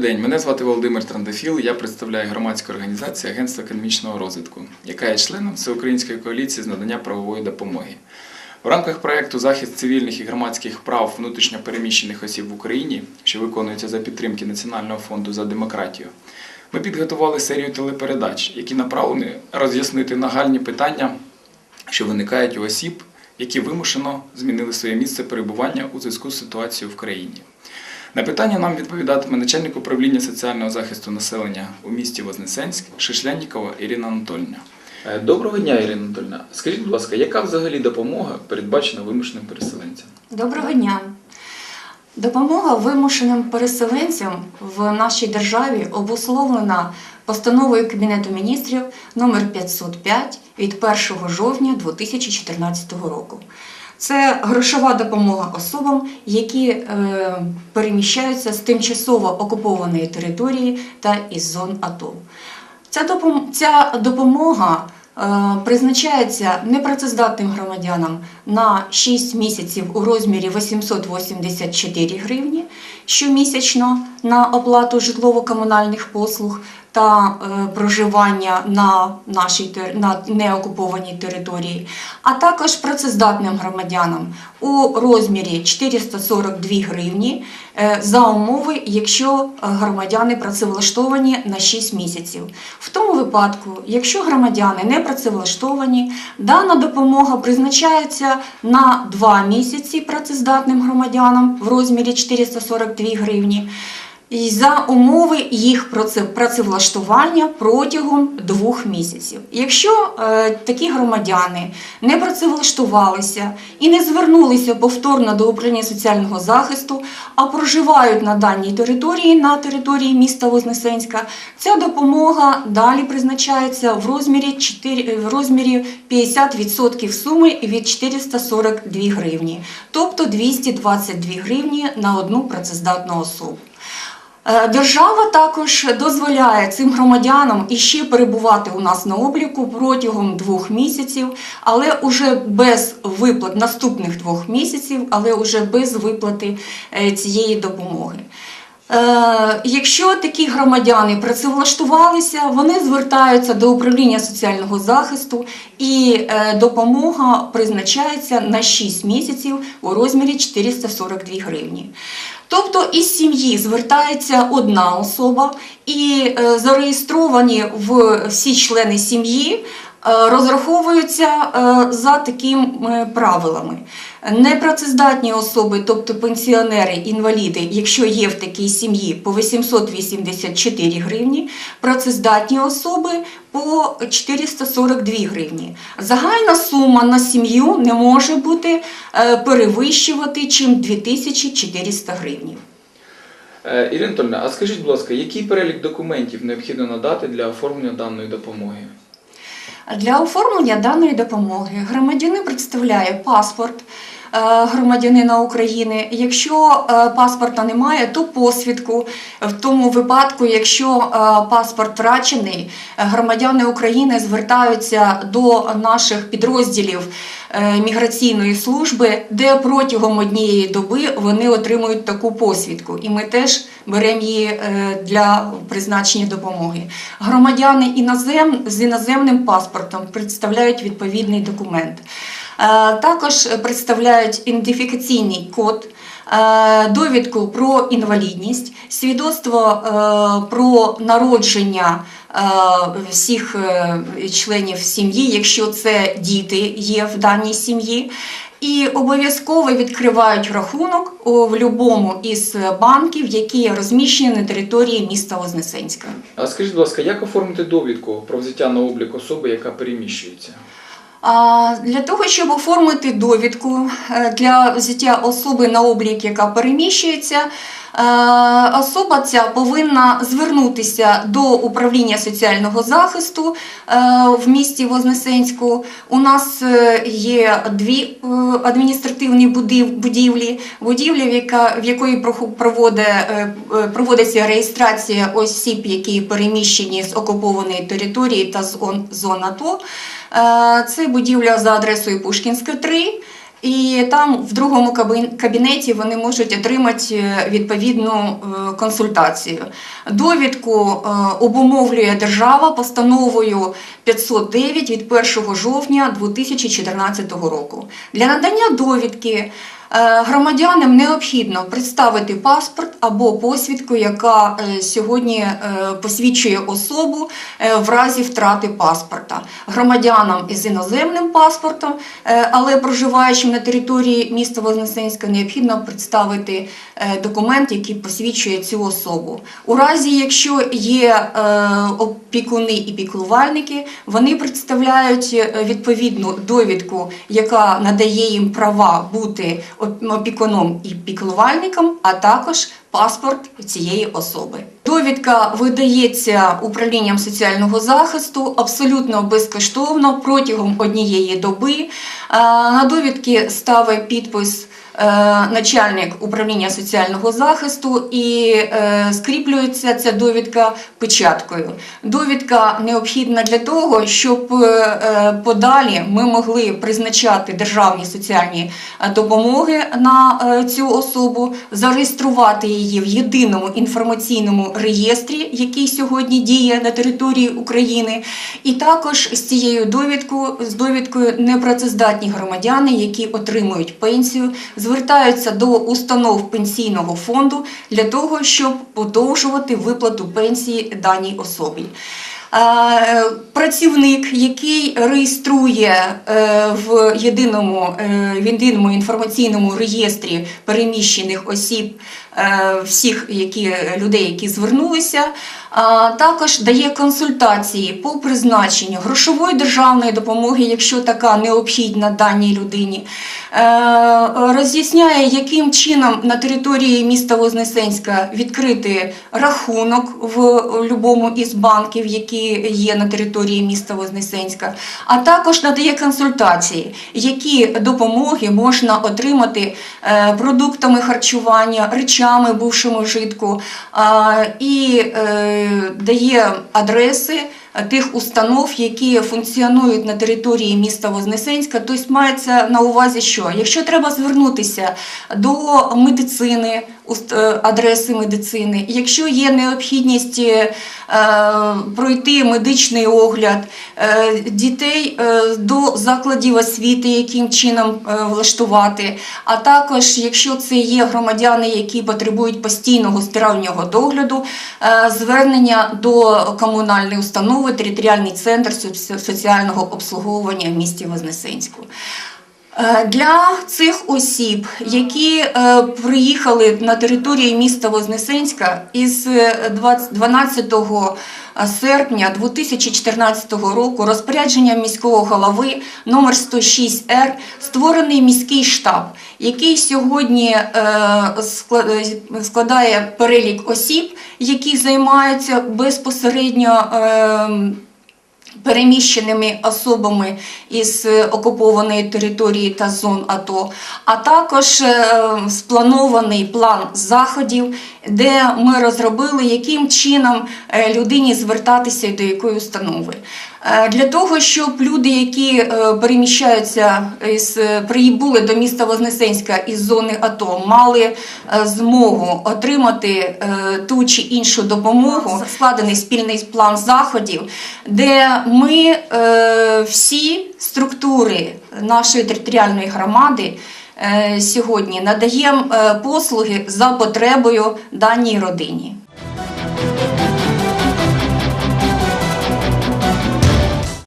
Добрий день, мене звати Володимир Трандафіл. Я представляю громадську організацію Агентство економічного розвитку, яка є членом Всеукраїнської коаліції з надання правової допомоги. В рамках проєкту Захист цивільних і громадських прав внутрішньопереміщених осіб в Україні, що виконується за підтримки Національного фонду за демократію, ми підготували серію телепередач, які направлені роз'яснити нагальні питання, що виникають у осіб, які вимушено змінили своє місце перебування у зв'язку з ситуацією в країні. На питання нам відповідатиме начальник управління соціального захисту населення у місті Вознесенськ Шишляннікова Ірина Анатольовна. Е, Доброго дня, Ірина Анатольовна. Скажіть, будь ласка, яка взагалі допомога передбачена вимушеним переселенцям? Доброго дня. Допомога вимушеним переселенцям в нашій державі обусловлена постановою Кабінету міністрів номер 505 від 1 жовтня 2014 року. Це грошова допомога особам, які е, переміщаються з тимчасово окупованої території та із зон АТО. Ця допомога е, призначається непрацездатним громадянам на 6 місяців у розмірі 884 гривні щомісячно на оплату житлово-комунальних послуг та е, проживання на нашій на неокупованій території, а також працездатним громадянам у розмірі 442 гривні е, за умови, якщо громадяни працевлаштовані на 6 місяців. В тому випадку, якщо громадяни не працевлаштовані, дана допомога призначається на 2 місяці працездатним громадянам в розмірі 442 гривні. І за умови їх праце- працевлаштування протягом двох місяців. Якщо е, такі громадяни не працевлаштувалися і не звернулися повторно до управління соціального захисту, а проживають на даній території, на території міста Вознесенська, ця допомога далі призначається в розмірі, 4, в розмірі 50% суми від 442 гривні, тобто 222 гривні на одну працездатну особу. Е, Держава також дозволяє цим громадянам іще перебувати у нас на обліку протягом двох місяців, але уже без виплат наступних двох місяців, але уже без виплати е, цієї допомоги. Е, Якщо такі громадяни працевлаштувалися, вони звертаються до управління соціального захисту і допомога призначається на 6 місяців у розмірі 442 гривні. Тобто із сім'ї звертається одна особа, і е, зареєстровані всі члени сім'ї розраховуються е, за такими правилами. Непрацездатні особи, тобто пенсіонери, інваліди, якщо є в такій сім'ї, по 884 гривні, працездатні особи по 442 гривні. Загальна сума на сім'ю не може бути е, перевищувати чим 2400 гривень. Е, Ірина Анатольовна, а скажіть, будь ласка, який перелік документів необхідно надати для оформлення даної допомоги? Для оформлення даної допомоги громадянин представляє паспорт громадянина України. Якщо е, паспорта немає, то посвідку. В тому випадку, якщо е, паспорт втрачений, е, громадяни України звертаються до наших підрозділів е, міграційної служби, де протягом однієї доби вони отримують таку посвідку. І ми теж беремо її е, для призначення допомоги. Громадяни інозем, з іноземним паспортом представляють відповідний документ. Е, Також представляють ідентифікаційний код, е, довідку про інвалідність, свідоцтво е, про народження всіх членів сім'ї, якщо це діти є в даній сім'ї. І обов'язково відкривають рахунок в будь-якому із банків, які розміщені на території міста Вознесенська. А скажіть, будь ласка, як оформити довідку про взяття на облік особи, яка переміщується? Для того, щоб оформити довідку е, для взяття особи на облік, яка переміщується, е, особа ця повинна звернутися до управління соціального захисту е, в місті Вознесенську. У нас є дві адміністративні будив- будівлі, в, якої проводиться реєстрація осіб, які переміщені з окупованої території та з он- зон АТО. Е, Це будівля за адресою Пушкінська 3 І там в другому кабінеті вони можуть отримати е, відповідну е, консультацію. Довідку обумовлює держава постановою 509 від 1 жовтня 2014 року. Для надання довідки громадянам необхідно представити паспорт або посвідку, яка е, сьогодні е, посвідчує особу е, в разі втрати паспорта. Громадянам із іноземним паспортом, е, але проживаючим на території міста Вознесенська, необхідно представити е, документ, який посвідчує цю особу. У разі, якщо є е, опікуни і піклувальники, вони представляють е, відповідну довідку, яка надає їм права бути опікуном і піклувальником, а також паспорт цієї особи. Довідка видається управлінням соціального захисту абсолютно безкоштовно протягом однієї доби. Е, На довідки ставить підпис е, начальник управління соціального захисту і е, скріплюється ця довідка печаткою. Довідка необхідна для того, щоб подалі ми могли призначати державні соціальні допомоги на цю особу, зареєструвати її в єдиному інформаційному реєстрі, який сьогодні діє на території України, і також з цією довідкою, з довідкою непрацездатні громадяни, які отримують пенсію, звертаються до установ пенсійного фонду для того, щоб подовжувати виплату пенсії даній особі. Е, Працівник, який реєструє е, в єдиному, е, в єдиному інформаційному реєстрі переміщених осіб всіх які, людей, які звернулися, також дає консультації по призначенню грошової державної допомоги, якщо така необхідна даній людині, Е, роз'ясняє, яким чином на території міста Вознесенська відкрити рахунок в будь-якому із банків, які є на території міста Вознесенська, а також надає консультації, які допомоги можна отримати е, продуктами харчування, речами бувшому житку, і е, дає адреси тих установ, які функціонують на території міста Вознесенська. Тобто мається на увазі, що якщо треба звернутися до медицини, е, адреси медицини, якщо є необхідність е, пройти медичний огляд е, дітей е, до закладів освіти, яким чином е, влаштувати, а також якщо це є громадяни, які потребують постійного стирального догляду, е, звернення до комунальної установи, територіальний центр соціального обслуговування в місті Вознесенську. Е, Для цих осіб, які е, приїхали на територію міста Вознесенська із е, 20 12 серпня 2014 року розпорядженням міського голови номер 106 Р створений міський штаб, який сьогодні е, скла- е, складає перелік осіб, які займаються безпосередньо. Переміщеними особами із е, окупованої території та зон АТО, а також е, спланований план заходів, де ми розробили, яким чином е, людині звертатися і до якої установи. Е, Для того, щоб люди, які е, переміщаються прибули до міста Вознесенська із зони АТО, мали змогу отримати ту чи іншу допомогу, складений спільний план заходів, де ми всі структури нашої територіальної громади. Е, Сьогодні надаємо е, послуги за потребою даній родині.